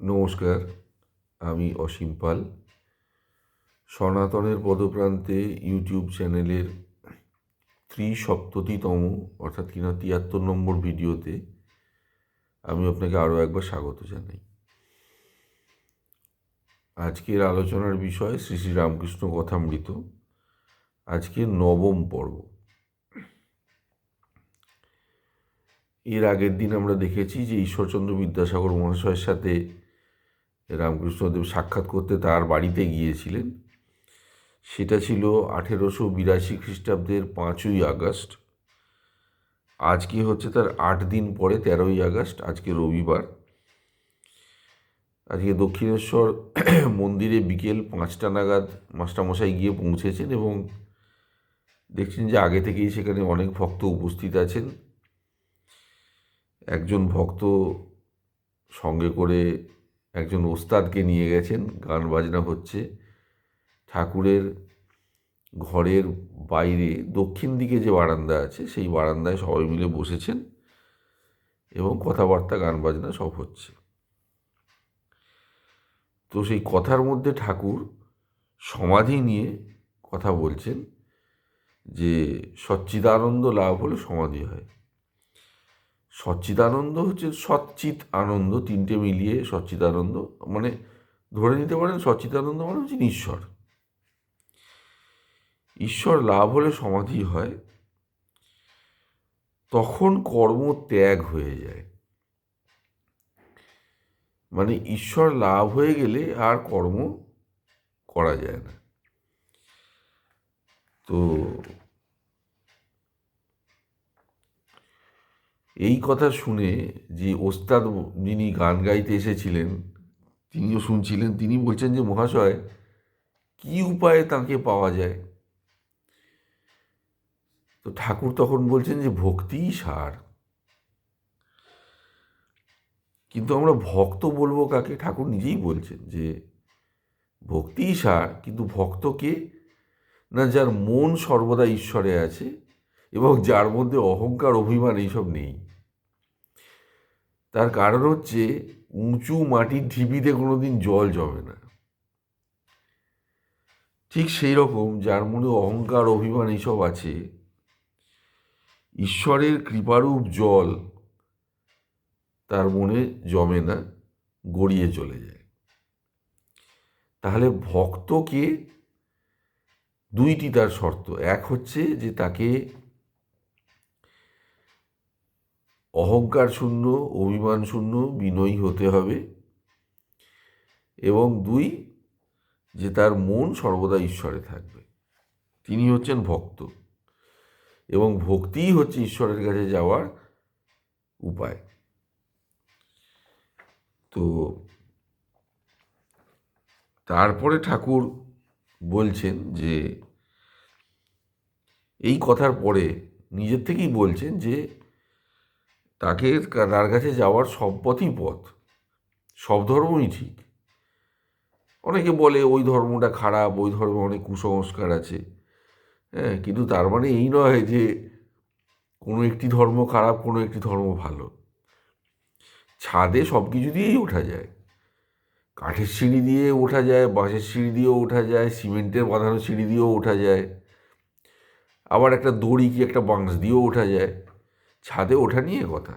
নমস্কার, আমি অসীম পাল সনাতনের পদপ্রান্তে ইউটিউব চ্যানেলের ত্রিসপ্ততিতম, অর্থাৎ কিনা তিয়াত্তর নম্বর ভিডিওতে আমি আপনাকে আরও একবার স্বাগত জানাই। আজকের আলোচনার বিষয় শ্রী শ্রী রামকৃষ্ণ কথামৃত। আজকে নবম পর্ব। এর আগের দিন আমরা দেখেছি যে ঈশ্বরচন্দ্র বিদ্যাসাগর মহাশয়ের সাথে রামকৃষ্ণদেব সাক্ষাৎ করতে তার বাড়িতে গিয়েছিলেন। সেটা ছিল আঠেরোশো বিরাশি খ্রিস্টাব্দের পাঁচই আগস্ট। আজকে হচ্ছে তার আট দিন পরে তেরোই আগস্ট, আজকে রবিবার। আজকে দক্ষিণেশ্বর মন্দিরে বিকেল পাঁচটা নাগাদ মাস্টারমশাই গিয়ে পৌঁছেছেন এবং দেখছেন যে আগে থেকেই সেখানে অনেক ভক্ত উপস্থিত আছেন। একজন ভক্ত সঙ্গে করে একজন ওস্তাদকে নিয়ে গেছেন, গান বাজনা হচ্ছে। ঠাকুরের ঘরের বাইরে দক্ষিণ দিকে যে বারান্দা আছে, সেই বারান্দায় সবাই মিলে বসেছেন এবং কথাবার্তা, গান বাজনা সব হচ্ছে। তো সেই কথার মধ্যে ঠাকুর সমাধি নিয়ে কথা বলছেন যে সচ্চিদানন্দ লাভ হলে সমাধি হয়। সচ্চিদানন্দ হচ্ছে সচ্চিত আনন্দ তিনটে মিলিয়ে সচ্চিদানন্দ। মানে ধরে নিতে পারেন সচ্চিদানন্দ মানে হচ্ছে ঈশ্বর। ঈশ্বর লাভ হলে সমাধি হয়, তখন কর্ম ত্যাগ হয়ে যায়। মানে ঈশ্বর লাভ হয়ে গেলে আর কর্ম করা যায় না। তো এই কথা শুনে যে ওস্তাদ যিনি গান গাইতে এসেছিলেন, তিনিও শুনছিলেন, তিনি বলছেন যে, মহাশয়, কি উপায়ে তাকে পাওয়া যায়? তো ঠাকুর তখন বলছেন যে, ভক্তিই সার। কিন্তু আমরা ভক্ত বলব কাকে? ঠাকুর নিজেই বলছেন যে, ভক্তিই সার, কিন্তু ভক্তকে না যার মন সর্বদা ঈশ্বরে আছে এবং যার মধ্যে অহংকার, অভিমান এইসব নেই। তার কারণ হচ্ছে উঁচু মাটির ঢিবিতে কোনোদিন জল জমে না। ঠিক সেই রকম যার মনে অহংকার অভিমান এইসব আছে, ঈশ্বরের কৃপারূপ জল তার মনে জমে না, গড়িয়ে চলে যায়। তাহলে ভক্তকে দুইটি তার শর্ত, এক হচ্ছে যে তাকে অহংকার শূন্য, অভিমান শূন্য, বিনয়ী হতে হবে। এবং দুই, যে তার মন সর্বদা ঈশ্বরে থাকবে। তিনি হচ্ছেন ভক্ত। এবং ভক্তিই হচ্ছে ঈশ্বরের কাছে যাওয়ার উপায়। তো তারপরে ঠাকুর বলছেন যে, এই কথার পরে নিজের থেকেই বলছেন যে তাকে তার কাছে যাওয়ার সব পথই পথ। সব ধর্মই ঠিক। অনেকে বলে ওই ধর্মটা খারাপ, ওই ধর্মে অনেক কুসংস্কার আছে। হ্যাঁ কিন্তু তার মানে এই নয় যে কোনো একটি ধর্ম খারাপ, কোনো একটি ধর্ম ভালো। ছাদে সব কিছু দিয়েই ওঠা যায়। কাঠের সিঁড়ি দিয়ে ওঠা যায়, বাঁশের সিঁড়ি দিয়েও ওঠা যায়, সিমেন্টের বাঁধানো সিঁড়ি দিয়েও ওঠা যায়। আবার একটা দড়ি কি একটা বাঁশ দিয়েও ওঠা যায়। ছাদে ওঠা নিয়ে কথা।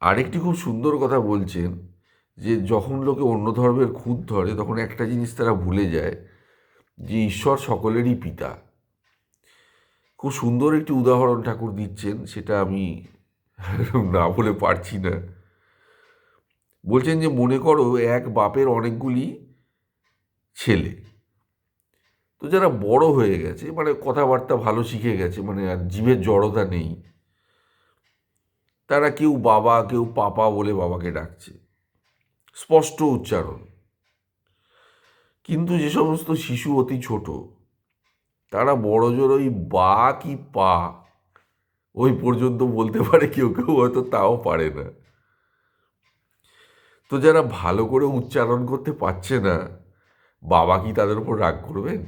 আরেকটি খুব সুন্দর কথা বলছেন যে, যখন লোকে অন্য ধর্মের খুঁত ধরে, তখন একটা জিনিস তারা ভুলে যায় যে, ঈশ্বর সকলেরই পিতা। খুব সুন্দর একটি উদাহরণ ঠাকুর দিচ্ছেন, সেটা আমি না বলে পারছি না। বলছেন যে, মনে করো এক বাপের অনেকগুলি ছেলে। তো যারা বড় হয়ে গেছে মানে কথাবার্তা ভালো শিখে গেছে মানে আর জীবের জড়তা নেই, তারা কেউ বাবা, কেউ পাপা বলে বাবাকে ডাকছে। স্পষ্ট উচ্চারণ। কিন্তু যে সমস্ত শিশু অতি ছোট, তারা বড় জোর ওই বা কি পা, ওই পর্যন্ত বলতে পারে কেউ কেউ, হয়তো তাও পারে না। তো যারা ভালো করে উচ্চারণ করতে পারছে না, বাবা কি তাদের উপর রাগ করবেন?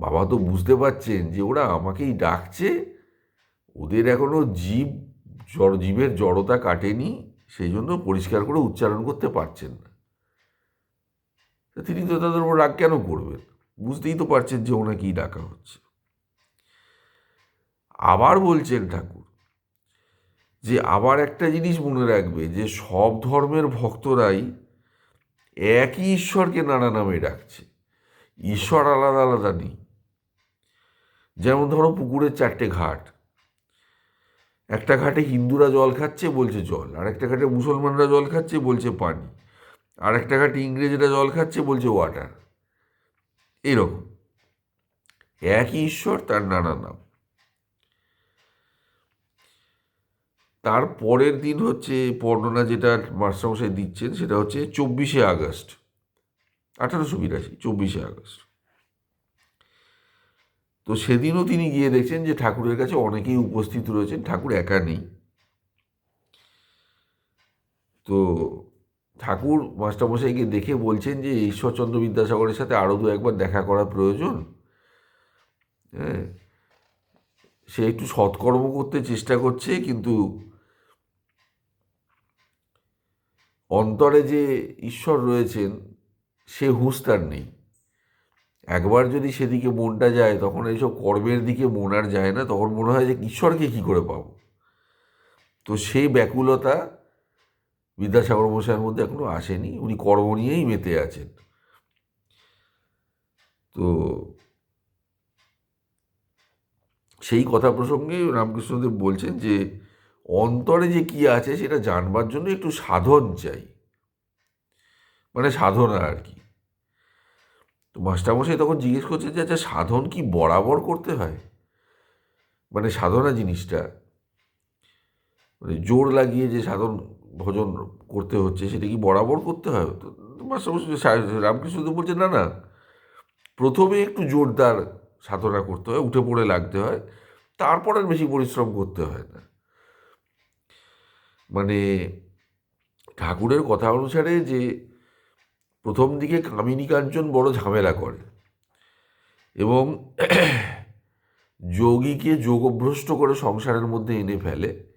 বাবা তো বুঝতে পারছেন যে ওরা আমাকেই ডাকছে। ওদের এখনও জীব জড় জীবের জড়তা কাটেনি, সেই জন্য পরিষ্কার করে উচ্চারণ করতে পারছেন না। তিনি তো তাদের উপর রাগ কেন করবেন? বুঝতেই তো পারছেন যে ওনাকেই ডাকা হচ্ছে। আবার বলছেন ঠাকুর যে, আবার একটা জিনিস মনে রাখবে যে, সব ধর্মের ভক্তরাই একই ঈশ্বরকে নানা নামে ডাকছে। ঈশ্বর আলাদা আলাদা নেই। যেমন ধরো পুকুরের চারটে ঘাট। একটা ঘাটে হিন্দুরা জল খাচ্ছে বলছে জল, আর একটা ঘাটে মুসলমানরা জল খাচ্ছে বলছে পানি, আর একটা ঘাটে ইংরেজরা জল খাচ্ছে বলছে ওয়াটার এরকম। একই ঈশ্বর, তার নানা নাম। তার পরের দিন হচ্ছে বর্ণনা যেটা মাস্টারমশাই দিচ্ছেন, সেটা হচ্ছে চব্বিশে আগস্ট, আঠারোশো বিরাশি, চব্বিশে আগস্ট। তো সেদিনও তিনি গিয়ে দেখছেন যে ঠাকুরের কাছে অনেকেই উপস্থিত রয়েছেন, ঠাকুর একা নেই। তো ঠাকুর মাস্টারমশাইকে দেখে বলছেন যে ঈশ্বরচন্দ্র বিদ্যাসাগরের সাথে আরও দু একবার দেখা করা প্রয়োজন। হ্যাঁ সে একটু সৎকর্ম করতে চেষ্টা করছে, কিন্তু অন্তরে যে ঈশ্বর রয়েছেন, সে হুঁশ তার নেই। একবার যদি সেদিকে মনটা যায়, তখন এইসব কর্মের দিকে মন আর যায় না, তখন মনে হয় যে ঈশ্বরকে কী করে পাবো? তো সেই ব্যাকুলতা বিদ্যাসাগর মশাইয়ের মধ্যে এখনও আসেনি, উনি কর্ম নিয়েই মেতে আছেন। তো সেই কথা প্রসঙ্গে রামকৃষ্ণদেব বলছেন যে, অন্তরে যে কি আছে সেটা জানবার জন্য একটু সাধন চাই। মানে সাধনা আর কি। তো মাস্টারমশাই তখন জিজ্ঞেস করছে যে আচ্ছা সাধন কি বরাবর করতে হয়? মানে সাধনা জিনিসটা। মানে জোর লাগিয়ে যে সাধন, ভজন করতে হচ্ছে, সেটা কি বরাবর করতে হয়? তো মাস্টারমশাই রামকৃষ্ণদেব বলছে না না। প্রথমে একটু জোরদার সাধনা করতে হয়, উঠে পড়ে লাগতে হয়, তারপর আর বেশি পরিশ্রম করতে হয় না। মানে ঠাকুরের কথা অনুসারে যে প্রথম দিকে কামিনী কাঞ্চন বড় ঝামেলা করে এবং যোগীকে যোগভ্রষ্ট করে সংসারের মধ্যে এনে ফেলে।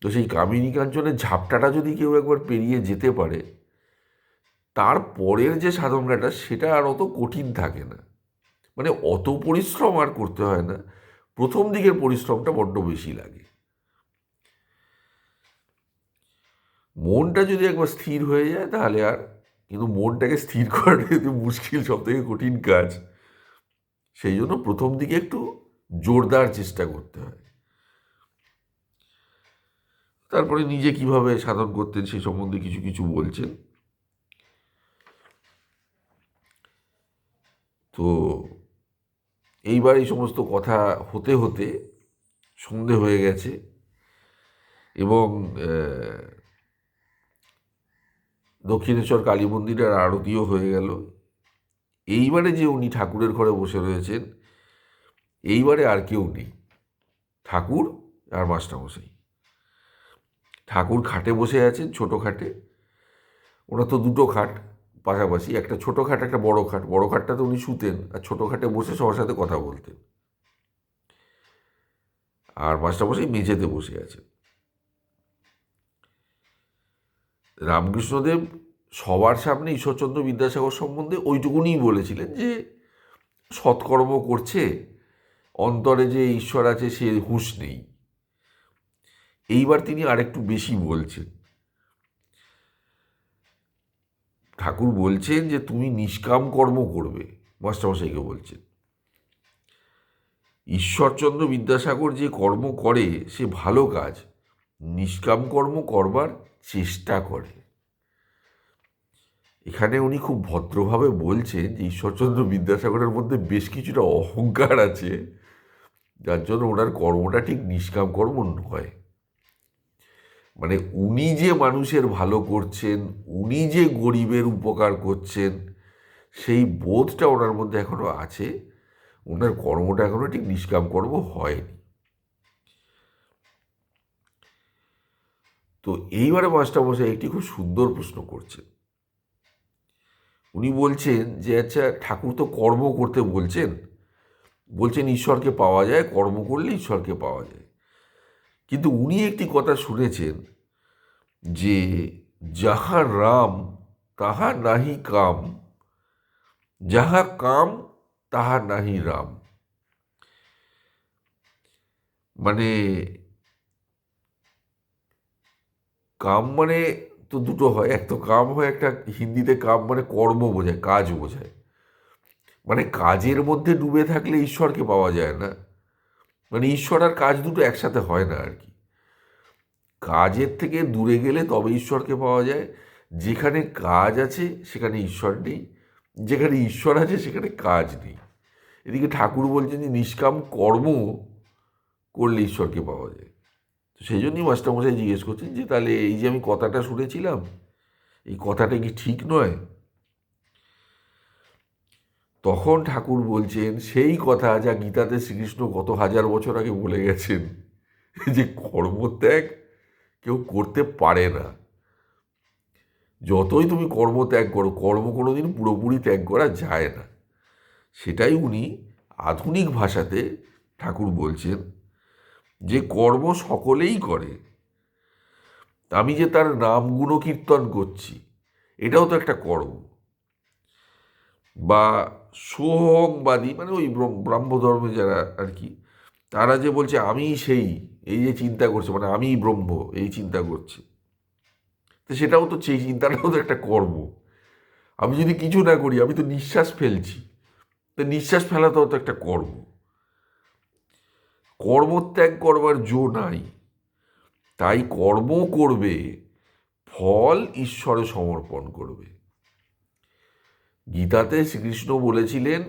তো সেই কামিনী কাঞ্চনের ঝাপটাটা যদি কেউ একবার পেরিয়ে যেতে পারে, তার পরের যে সাধনাটা সেটা আর অত কঠিন থাকে না। মানে অত পরিশ্রম আর করতে হয় না। প্রথম দিকের পরিশ্রমটা বড্ড বেশি লাগে। মনটা যদি একবার স্থির হয়ে যায় তাহলে আর কিন্তু মনটাকে স্থির করাটা মুশকিল সব থেকে কঠিন কাজ। সেই জন্য প্রথম দিকে একটু জোরদার চেষ্টা করতে হয়। তারপরে নিজে কীভাবে সাধন করতেন সেই সম্বন্ধে কিছু কিছু বলছেন। তো এইবার এই সমস্ত কথা হতে হতে সন্ধে হয়ে গেছে এবং দক্ষিণেশ্বর কালী মন্দিরের আরতিও হয়ে গেল। এইবারে যে উনি ঠাকুরের ঘরে বসে রয়েছেন, এইবারে আর কেউ নেই। ঠাকুর আর মাস্টারমশাই। ঠাকুর খাটে বসে আছেন, ছোটো খাটে। ওরা তো দুটো খাট পাশাপাশি, একটা ছোটো খাট, একটা বড় খাট। বড় খাটটাতে উনি শুতেন আর ছোটো খাটে বসে সবার সাথে কথা বলতেন। আর মাস্টারমশাই মেঝেতে বসে আছেন। রামকৃষ্ণদেব সবার সামনে ঈশ্বরচন্দ্র বিদ্যাসাগর সম্বন্ধে ওইটুকুনি বলেছিলেন যে সৎকর্ম করছে, অন্তরে যে ঈশ্বর আছে সে হুঁশ নেই। এইবার তিনি আরেকটু বেশি বলছেন। ঠাকুর বলছেন যে তুমি নিষ্কাম কর্ম করবে, মাস্টারমশাইকে বলছেন। ঈশ্বরচন্দ্র বিদ্যাসাগর যে কর্ম করে, সে ভালো কাজ। নিষ্কাম কর্ম করবার চেষ্টা করে। এখানে উনি খুব ভদ্রভাবে বলছেন যে ঈশ্বরচন্দ্র বিদ্যাসাগরের মধ্যে বেশ কিছুটা অহংকার আছে, যার জন্য ওনার কর্মটা ঠিক নিষ্কাম কর্ম নয়। মানে উনি যে মানুষের ভালো করছেন, উনি যে গরিবের উপকার করছেন, সেই বোধটা ওনার মধ্যে এখনও আছে। ওনার কর্মটা এখনও ঠিক নিষ্কাম কর্ম হয়নি। তো এইবারে মাস্টারমশাই একটি খুব সুন্দর প্রশ্ন করছেন। উনি বলছেন যে আচ্ছা ঠাকুর তো কর্ম করতে বলছেন। বলছেন ঈশ্বরকে পাওয়া যায়, কর্ম করলে ঈশ্বরকে পাওয়া যায়। কিন্তু উনি একটি কথা শুনেছেন যে, যাহা রাম, তাহা নাহি কাম। যাহা কাম, তাহা নাহি রাম। মানে কাম মানে তো দুটো হয়, এক তো কাম হয়, একটা হিন্দিতে কাম মানে কর্ম বোঝায়, কাজ বোঝায়। মানে কাজের মধ্যে ডুবে থাকলে ঈশ্বরকে পাওয়া যায় না। মানে ঈশ্বর আর কাজ দুটো একসাথে হয় না আর কি। কাজের থেকে দূরে গেলে তবে ঈশ্বরকে পাওয়া যায়। যেখানে কাজ আছে, সেখানে ঈশ্বর নেই। যেখানে ঈশ্বর আছে, সেখানে কাজ নেই। এদিকে ঠাকুর বলছেন যে, নিষ্কাম কর্ম করলে ঈশ্বরকে পাওয়া যায়। তো সেই জন্যই মাস্টারমশাই জিজ্ঞেস করছেন যে, তাহলে এই যে আমি কথাটা শুনেছিলাম, এই কথাটা কি ঠিক নয়? তখন ঠাকুর বলছেন, সেই কথা যা গীতাতে শ্রীকৃষ্ণ গত হাজার বছর আগে বলে গেছেন, যে কর্মত্যাগ কেউ করতে পারে না। যতই তুমি কর্ম ত্যাগ করো, কর্ম কোনো দিন পুরোপুরি ত্যাগ করা যায় না। সেটাই উনি আধুনিক ভাষাতে ঠাকুর বলছেন। যে কর্ম সকলেই করে, আমি যে তার নাম গুণকীর্তন করছি, এটাও তো একটা কর্ম। বা সোহংবাদী মানে ওই ব্রাহ্মধর্মে যারা আর কি, তারা যে বলছে আমি সেই, এই যে চিন্তা করছে মানে আমি ব্রহ্ম, এই চিন্তা করছে। তো সেটাও তো সেই চিন্তাটাও তো একটা কর্ম। আমি যদি কিছু না করি, আমি তো নিঃশ্বাস ফেলছি। তো নিঃশ্বাস ফেলাটাও তো একটা কর্ম। কর্মত্যাগ করবার জো নাই। তাই কর্ম করবে, ফল ঈশ্বরে সমর্পণ করবে। গীতাতে শ্রীকৃষ্ণ বলেছিলেন,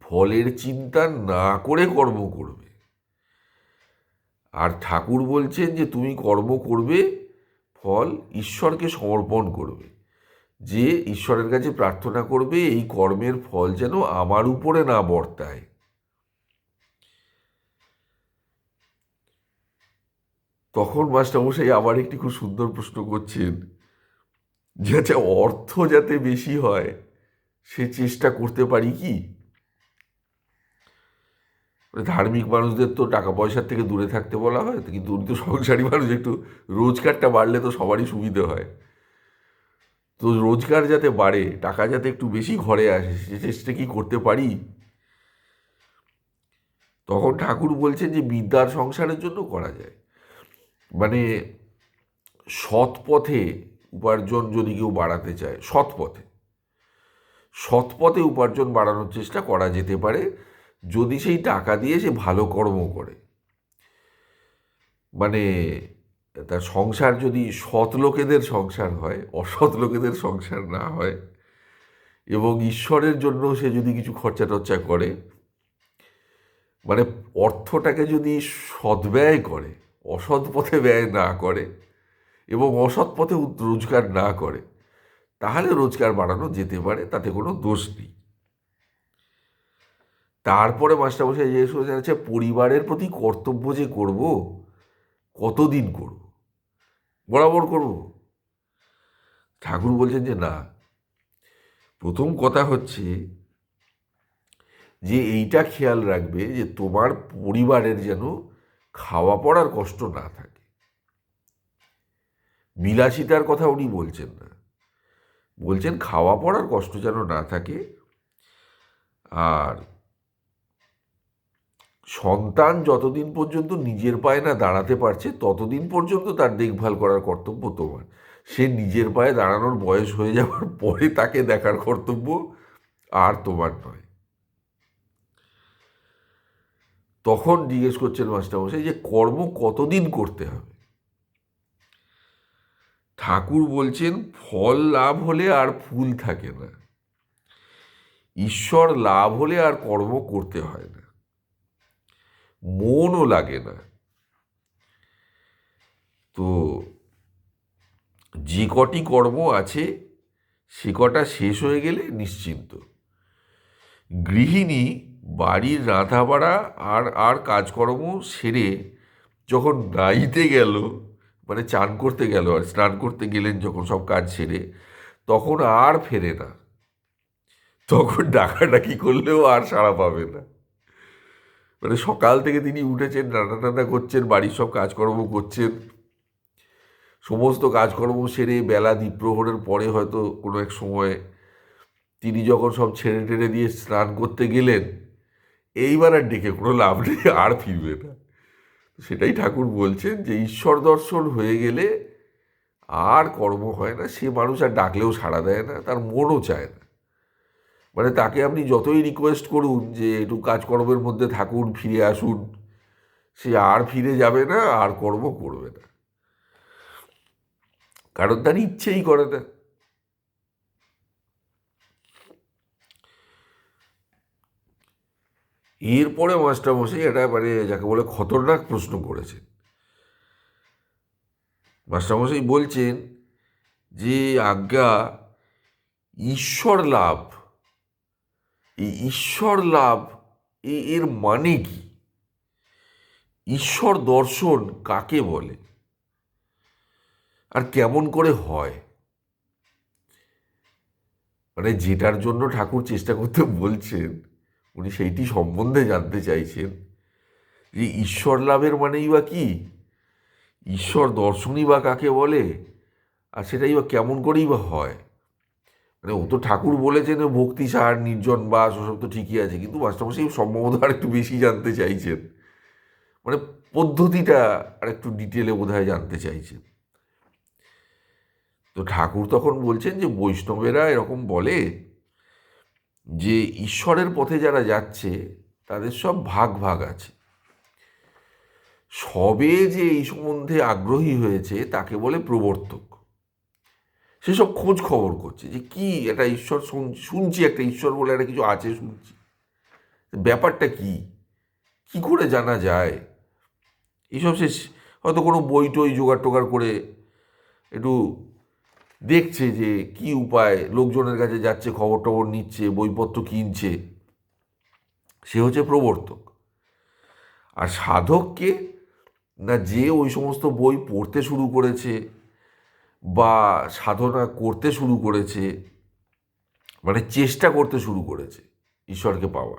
ফলের চিন্তা না করে কর্ম করবে। আর ঠাকুর বলছেন যে, তুমি কর্ম করবে, ফল ঈশ্বরকে সমর্পণ করবে। যে ঈশ্বরের কাছে প্রার্থনা করবে, এই কর্মের ফল যেন আমার উপরে না বর্তায়। তখন মাস্টারমশাই আবার একটি খুব সুন্দর প্রশ্ন করছেন যে আচ্ছা অর্থ যাতে বেশি হয়, সে চেষ্টা করতে পারি কি? মানে ধার্মিক মানুষদের তো টাকা পয়সার থেকে দূরে থাকতে বলা হয় কিন্তু উনি সংসারী মানুষ, একটু রোজগারটা বাড়লে তো সবারই সুবিধে হয়। তো রোজগার যাতে বাড়ে, টাকা যাতে একটু বেশি ঘরে আসে, সে চেষ্টা কি করতে পারি? তখন ঠাকুর বলছেন যে বিদ্যার সংসারের জন্য করা যায়। মানে সৎ পথে উপার্জন যদি কেউ বাড়াতে চায় সৎ পথে সৎ পথে উপার্জন বাড়ানোর চেষ্টা করা যেতে পারে, যদি সেই টাকা দিয়ে সে ভালো কর্ম করে। মানে তার সংসার যদি সৎ লোকেদের সংসার হয়, অসৎ লোকেদের সংসার না হয়, এবং ঈশ্বরের জন্য সে যদি কিছু খরচা টর্চা করে মানে অর্থটাকে যদি সদ্ব্যয় করে অসৎ পথে ব্যয় না করে এবং অসৎ পথে রোজগার না করে, তাহলে রোজগার বাড়ানো যেতে পারে, তাতে কোনো দোষ নেই। তারপরে মাস্টারমশাই জিজ্ঞেস করেছেন আচ্ছা পরিবারের প্রতি কর্তব্য যে করব, কতদিন করব? বরাবর করব? ঠাকুর বলছেন যে, না। প্রথম কথা হচ্ছে যে, এইটা খেয়াল রাখবে যে, তোমার পরিবারের যেন খাওয়া পড়ার কষ্ট না থাকে। বিলাসিতার কথা উনি বলছেন না। বলছেন খাওয়া পড়ার কষ্ট যেন না থাকে আর সন্তান যতদিন পর্যন্ত নিজের পায়ে না দাঁড়াতে পারছে, ততদিন পর্যন্ত তার দেখভাল করার কর্তব্য তোমার। সে নিজের পায়ে দাঁড়ানোর বয়স হয়ে যাওয়ার পরে তাকে দেখার কর্তব্য আর তোমার নয়। তখন জিজ্ঞেস করছেন মাস্টারমশাই যে কর্ম কতদিন করতে হবে? ঠাকুর বলছেন, ফল লাভ হলে আর ফুল থাকে না। ঈশ্বর লাভ হলে আর কর্ম করতে হয় না। মনও লাগে না। তো যে কটি কর্ম আছে, সে কটা শেষ হয়ে গেলে নিশ্চিন্ত। গৃহিণী বাড়ির রাঁধা বাড়া আর আর কাজকর্ম সেরে যখন নাইতে গেল মানে চান করতে গেল আর স্নান করতে গেলেন যখন সব কাজ সেরে, তখন আর ফেরে না। তখন ডাকাডাকি করলেও আর সাড়া পাবে না। মানে সকাল থেকে তিনি উঠেছেন, রান্না টান্না করছেন, বাড়ির সব কাজকর্ম করছেন। সমস্ত কাজকর্ম সেরে বেলা দ্বীপ্রহরের পরে হয়তো কোনো এক সময় তিনি যখন সব ছেড়ে টেড়ে দিয়ে স্নান করতে গেলেন এইবার আর ডেকে কোনো লাভ নেই, আর ফিরবে না। সেটাই ঠাকুর বলছেন যে, ঈশ্বর দর্শন হয়ে গেলে আর কর্ম হয় না, সে মানুষ আর ডাকলেও সাড়া দেয় না, তার মনও চায় না। মানে তাকে আপনি যতই রিকোয়েস্ট করুন যে, একটু কাজকর্মের মধ্যে থাকুন, ফিরে আসুন, সে আর ফিরে যাবে না, আর কর্ম করবে না। কারণ তার ইচ্ছেই করে না। এরপরে মাস্টারমশাই এটা মানে যাকে বলে খতরনাক প্রশ্ন করেছেন। মাস্টারমশাই বলছেন যে আজ্ঞা, ঈশ্বর লাভ, এই ঈশ্বর লাভ এর মানে কি? ঈশ্বর দর্শন কাকে বলে? আর কেমন করে হয়? মানে যেটার জন্য ঠাকুর চেষ্টা করতে বলছেন উনি সেইটি সম্বন্ধে জানতে চাইছেন যে ঈশ্বর লাভের মানেই বা কি? ঈশ্বর দর্শনই বা কাকে বলে? আর সেটাই বা কেমন করেই বা হয়? মানে ও তো ঠাকুর বলেছেন ভক্তি সার, নির্জন বাস, ওসব তো ঠিকই আছে, কিন্তু মাস্টারমশাই সম্ভবত আর একটু বেশি জানতে চাইছেন। মানে পদ্ধতিটা আর একটু ডিটেলে বোধহয় জানতে চাইছেন। তো ঠাকুর তখন বলছেন যে বৈষ্ণবেরা এরকম বলে যে ঈশ্বরের পথে যারা যাচ্ছে, তাদের সব ভাগ ভাগ আছে। সবে যে এই সম্বন্ধে আগ্রহী হয়েছে, তাকে বলে প্রবর্তক। সেসব খোঁজ খবর করছে যে কি একটা ঈশ্বর শুন- শুনছি একটা ঈশ্বর বলে একটা কিছু আছে শুনছি। ব্যাপারটা কি? কি করে জানা যায়? এইসব সে হয়তো কোনো বই টই জোগাড় টোগাড় করে একটু দেখছে যে কি উপায়, লোকজনের কাছে যাচ্ছে খবর টবর নিচ্ছে, বইপত্র কিনছে। সে হচ্ছে প্রবর্তক। আর সাধককে না যে ওই সমস্ত বই পড়তে শুরু করেছে বা সাধনা করতে শুরু করেছে মানে চেষ্টা করতে শুরু করেছে ঈশ্বরকে পাওয়ার।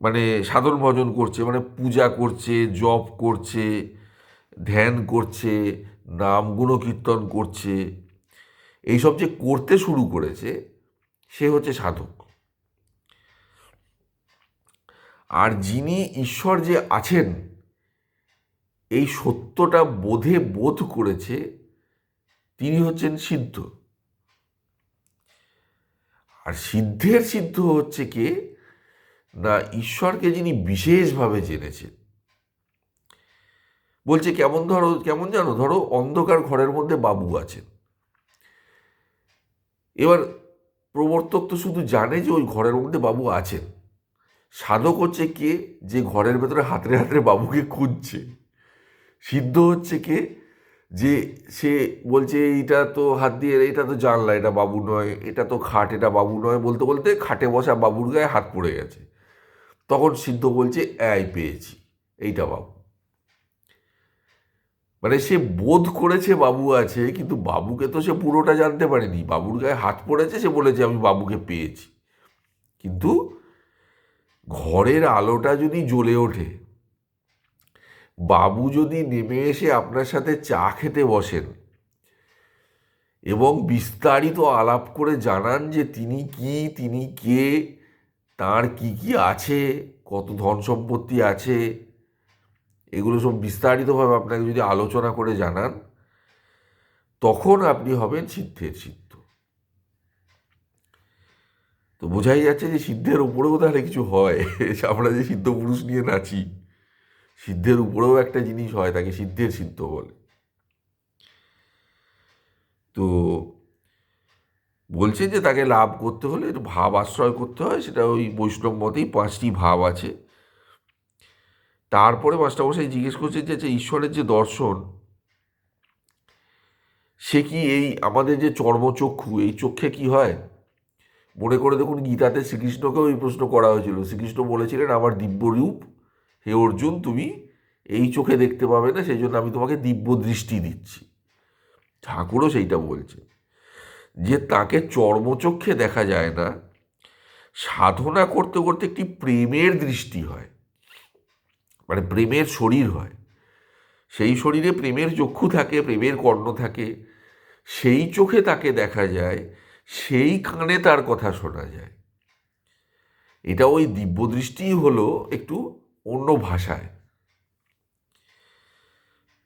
মানে সাধন ভজন করছে মানে পূজা করছে, জপ করছে, ধ্যান করছে নাম গুণকীর্তন করছে। এইসব যে করতে শুরু করেছে, সে হচ্ছে সাধক। আর যিনি ঈশ্বর যে আছেন, এই সত্যটা বোধে বোধ করেছে, তিনি হচ্ছেন সিদ্ধ। আর সিদ্ধের সিদ্ধ হচ্ছে কে? না, ঈশ্বরকে যিনি বিশেষভাবে জেনেছেন বলছে, কেমন ধরো, কেমন জানো? ধরো অন্ধকার ঘরের মধ্যে বাবু আছেন। এবার প্রবর্তক তো শুধু জানে যে ওই ঘরের মধ্যে বাবু আছেন। সাধক হচ্ছে কে? যে ঘরের ভেতরে হাতরে হাতরে বাবুকে খুঁজছে। সিদ্ধ হচ্ছে কে? যে সে বলছে, এইটা তো হাত দিয়ে এটা তো জানলা, এটা বাবু নয়, এটা তো খাট, এটা বাবু নয়। বলতে বলতে খাটে বসা বাবুর গায়ে হাত পড়ে গেছে। তখন সিদ্ধ বলছে, এই পেয়েছি, এইটা বাবু। মানে সে বোধ করেছে বাবু আছে, কিন্তু বাবুকে তো সে পুরোটা জানতে পারেনি। বাবুর গায়ে হাত পড়েছে, সে বলেছে, আমি বাবুকে পেয়েছি। কিন্তু ঘরের আলোটা যদি জ্বলে ওঠে, বাবু যদি নেমে এসে আপনার সাথে চা খেতে বসেন এবং বিস্তারিত আলাপ করে জানান যে তিনি কি, তিনি কে, তার কি কি আছে, কত ধন সম্পত্তি আছে এগুলো সব বিস্তারিতভাবে আপনাকে যদি আলোচনা করে জানান, তখন আপনি হবেন সিদ্ধের সিদ্ধ। তো বোঝাই যাচ্ছে যে সিদ্ধের উপরেও তাহলে কিছু হয়। আমরা যে সিদ্ধ পুরুষ নিয়ে নাচি, সিদ্ধের উপরেও একটা জিনিস হয়, তাকে সিদ্ধের সিদ্ধ বলে। তো বলছে যে তাকে লাভ করতে হলে ভাব আশ্রয় করতে হয়, সেটা ওই বৈষ্ণব মতেই পাঁচটি ভাব আছে। তারপরে মাস্টারমশাই জিজ্ঞেস করছে যে যে ঈশ্বরের যে দর্শন, সে কি এই আমাদের যে চর্মচক্ষু, এই চক্ষে কি হয়? মনে করে দেখুন গীতাতে শ্রীকৃষ্ণকেও এই প্রশ্ন করা হয়েছিল। শ্রীকৃষ্ণ বলেছিলেন, আমার দিব্য রূপ হে অর্জুন, তুমি এই চোখে দেখতে পাবে না, সেই জন্য আমি তোমাকে দিব্য দৃষ্টি দিচ্ছি। ঠাকুরও সেইটা বলছে। যে তাকে চর্মচক্ষে দেখা যায় না, সাধনা করতে করতে একটি প্রেমের দৃষ্টি হয়। মানে প্রেমের শরীর হয়। সেই শরীরে প্রেমের চক্ষু থাকে, প্রেমের কর্ণ থাকে, সেই চোখে তাকে দেখা যায়, সেই কানে তার কথা শোনা যায়। এটা ওই দিব্য দৃষ্টিই হলো একটু অন্য ভাষায়।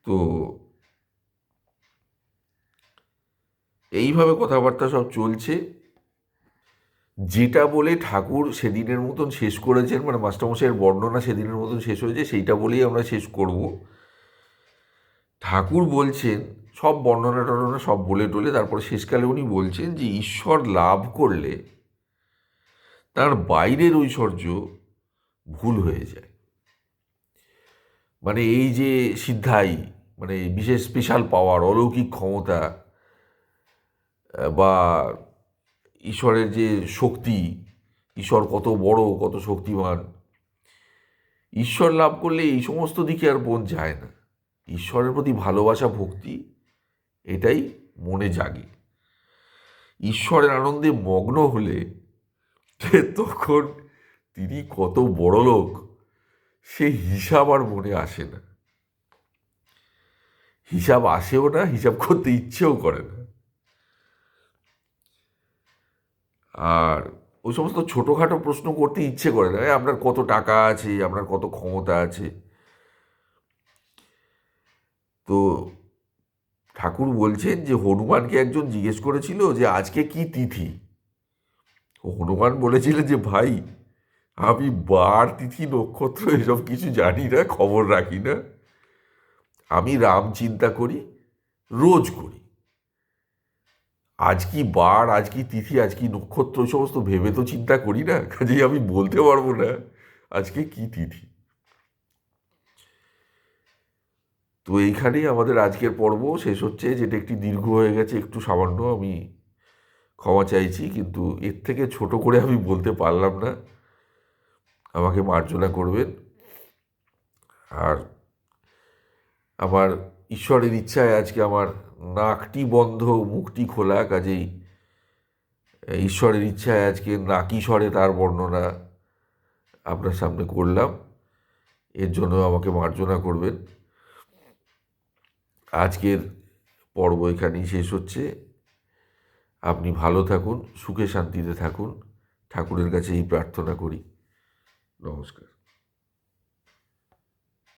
তো এইভাবে কথাবার্তা সব চলছে। যেটা বলে ঠাকুর সেদিনের মতন শেষ করেছেন মানে মাস্টারমশাইয়ের বর্ণনা সেদিনের মতন শেষ হয়েছে, সেইটা বলেই আমরা শেষ করব। ঠাকুর বলছেন, সব বর্ণনা টর্ণনা সব বলে টলে, তারপরে শেষকালে উনি বলছেন যে, ঈশ্বর লাভ করলে তার বাইরের ঐশ্বর্য ভুল হয়ে যায়। মানে এই যে সিদ্ধাই মানে বিশেষ স্পেশাল পাওয়ার অলৌকিক ক্ষমতা, বা ঈশ্বরের যে শক্তি, ঈশ্বর কত বড়, কত শক্তিমান। ঈশ্বর লাভ করলে এই সমস্ত দিকে আর মন যায় না। ঈশ্বরের প্রতি ভালোবাসা, ভক্তি, এটাই মনে জাগে। ঈশ্বরের আনন্দে মগ্ন হলে তখন তিনি কত বড় লোক, সে হিসাব আর মনে আসে না। হিসাব আসেও না, হিসাব করতে ইচ্ছেও করে না। আর ওই সমস্ত ছোটোখাটো প্রশ্ন করতে ইচ্ছে করে না। আপনার কত টাকা আছে? আপনার কত ক্ষমতা আছে? তো ঠাকুর বলছেন যে, হনুমানকে একজন জিজ্ঞেস করেছিল যে, আজকে কি তিথি? হনুমান বলেছিলেন যে, ভাই, আমি বার তিথি, নক্ষত্র, এসব কিছু জানি না, খবর রাখি না। আমি রাম চিন্তা করি, রোজ করি। আজ কি বার, আজ কি তিথি, আজ কি নক্ষত্র ওই সমস্ত ভেবে তো চিন্তা করি না, কাজেই আমি বলতে পারব না, আজকে কি তিথি? তো এইখানেই আমাদের আজকের পর্ব, শেষ হচ্ছে, যেটা একটি দীর্ঘ হয়ে গেছে, একটু সামান্য আমি ক্ষমা চাইছি, কিন্তু এর থেকে ছোট করে আমি বলতে পারলাম না, আমাকে মার্জনা করবেন। আর আমার ঈশ্বরের ইচ্ছায় আজকে আমার নাকটি বন্ধ, মুখটি খোলা, কাজেই ঈশ্বরের ইচ্ছায় আজকে নাকি স্বরে তার বর্ণনা আপনার সামনে করলাম। এর জন্য আমাকে মার্জনা করবেন। আজকের পর্ব এখানেই শেষ হচ্ছে। আপনি ভালো থাকুন, সুখে শান্তিতে থাকুন। ঠাকুরের কাছে এই প্রার্থনা করি। নমস্কার।